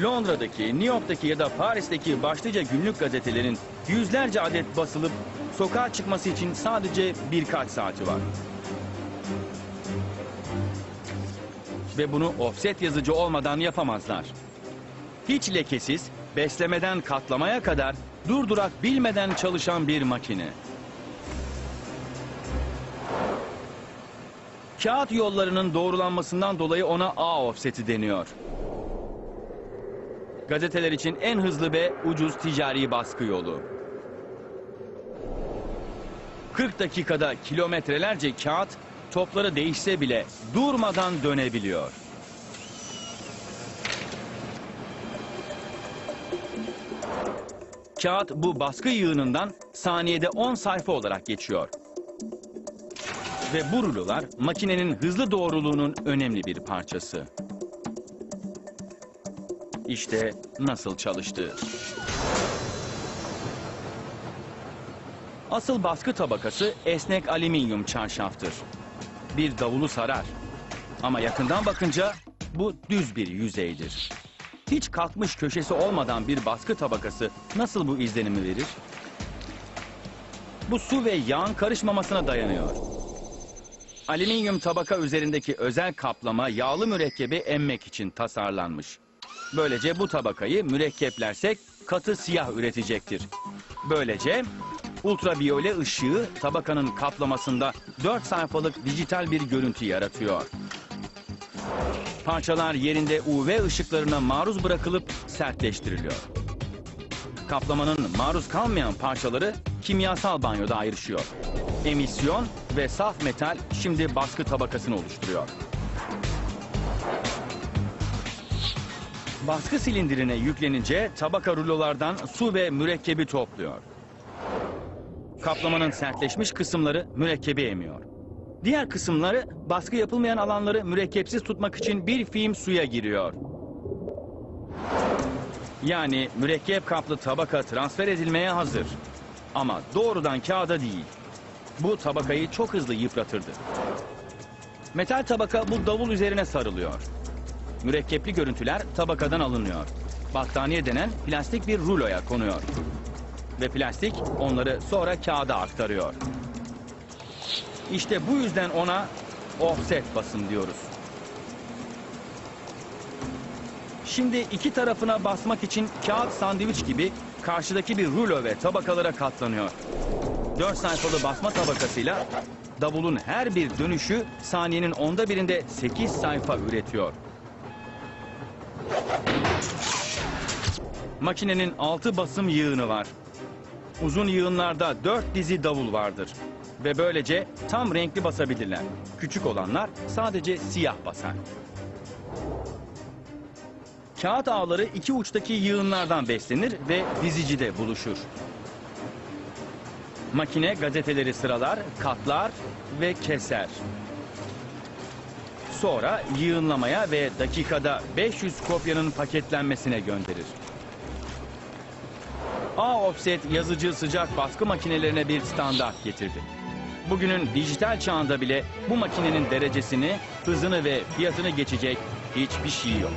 Londra'daki, New York'taki ya da Paris'teki başlıca günlük gazetelerin yüzlerce adet basılıp sokağa çıkması için sadece birkaç saati var. Ve bunu offset yazıcı olmadan yapamazlar. Hiç lekesiz, beslemeden katlamaya kadar durdurak bilmeden çalışan bir makine. Kağıt yollarının doğrulanmasından dolayı ona A offseti deniyor. Gazeteler için en hızlı ve ucuz ticari baskı yolu. 40 dakikada kilometrelerce kağıt topları değişse bile durmadan dönebiliyor. Kağıt bu baskı yığınından saniyede 10 sayfa olarak geçiyor. Ve bu rulolar makinenin hızlı doğruluğunun önemli bir parçası. İşte nasıl çalıştığı. Asıl baskı tabakası esnek alüminyum çarşaftır. Bir davulu sarar. Ama yakından bakınca bu düz bir yüzeydir. Hiç kalkmış köşesi olmadan bir baskı tabakası nasıl bu izlenimi verir? Bu su ve yağın karışmamasına dayanıyor. Alüminyum tabaka üzerindeki özel kaplama yağlı mürekkebi emmek için tasarlanmış. Böylece bu tabakayı mürekkeplersek katı siyah üretecektir. Böylece ultraviyole ışığı tabakanın kaplamasında 4 sayfalık dijital bir görüntü yaratıyor. Parçalar yerinde UV ışıklarına maruz bırakılıp sertleştiriliyor. Kaplamanın maruz kalmayan parçaları kimyasal banyoda ayrışıyor. Emisyon ve saf metal şimdi baskı tabakasını oluşturuyor. Baskı silindirine yüklenince tabaka rulolardan su ve mürekkebi topluyor. Kaplamanın sertleşmiş kısımları mürekkebi emiyor. Diğer kısımları baskı yapılmayan alanları mürekkepsiz tutmak için bir film suya giriyor. Yani mürekkep kaplı tabaka transfer edilmeye hazır. Ama doğrudan kağıda değil. Bu tabakayı çok hızlı yıpratırdı. Metal tabaka bu davul üzerine sarılıyor. Mürekkepli görüntüler tabakadan alınıyor. Battaniye denen plastik bir ruloya konuyor. Ve plastik onları sonra kağıda aktarıyor. İşte bu yüzden ona offset basım diyoruz. Şimdi iki tarafına basmak için kağıt sandviç gibi karşıdaki bir rulo ve tabakalara katlanıyor. 4 sayfalı basma tabakasıyla davulun her bir dönüşü saniyenin onda birinde 8 sayfa üretiyor. Makinenin 6 basım yığını var. Uzun yığınlarda 4 dizi davul vardır. Ve böylece tam renkli basabilirler. Küçük olanlar sadece siyah basar. Kağıt ağları iki uçtaki yığınlardan beslenir ve dizicide buluşur. Makine gazeteleri sıralar, katlar ve keser. Sonra yığınlamaya ve dakikada 500 kopyanın paketlenmesine gönderir. A-Offset yazıcı sıcak baskı makinelerine bir standart getirdi. Bugünün dijital çağında bile bu makinenin derecesini, hızını ve fiyatını geçecek hiçbir şey yok.